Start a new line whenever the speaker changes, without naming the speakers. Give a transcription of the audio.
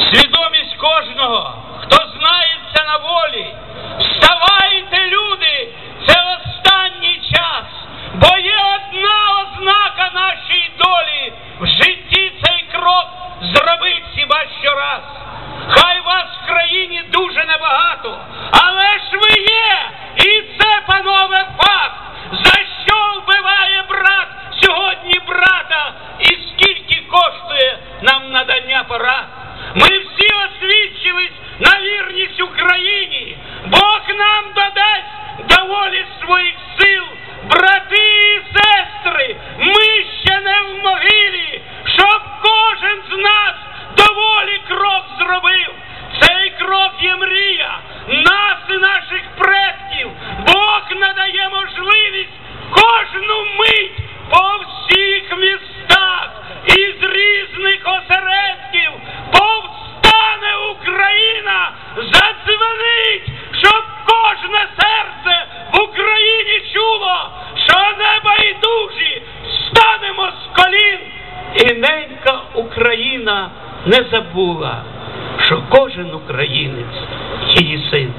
свідомість кожного, хто знається на волі. Вставайте, люди, це останній час, бо є одна ознака нашої долі. В житті цей крок зробить хіба що раз. Хай вас в країні дуже небагато, але ж ви є, і це, панове, факт. За що вбиває брат сьогодні брата, і скільки коштує нам надання порад? Небайдужі станемо з колін, і ненька Україна не забула, що кожен українець її син.